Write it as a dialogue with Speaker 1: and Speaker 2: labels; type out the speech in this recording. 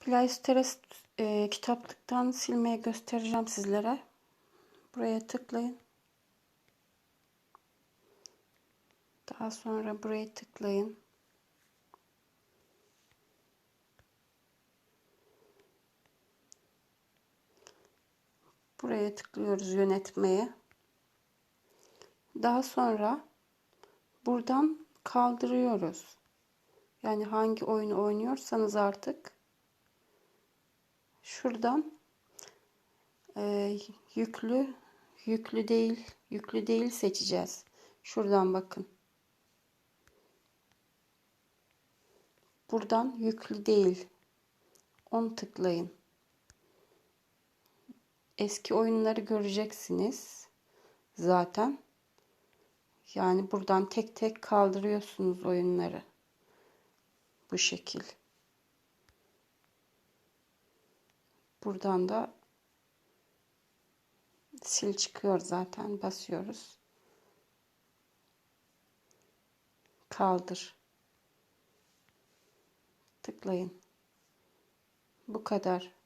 Speaker 1: Playsteres e, kitaplıktan silmeye göstereceğim sizlere. Buraya tıklayın. Daha sonra buraya tıklayın. Buraya tıklıyoruz yönetmeye. Daha sonra buradan kaldırıyoruz. Yani hangi oyunu oynuyorsanız artık şuradan e, yüklü yüklü değil yüklü değil seçeceğiz. Şuradan bakın. Buradan yüklü değil. Onu tıklayın. Eski oyunları göreceksiniz. Zaten. Yani buradan tek tek kaldırıyorsunuz oyunları. Bu şekil. Buradan da sil çıkıyor zaten. Basıyoruz. Kaldır. Tıklayın. Bu kadar.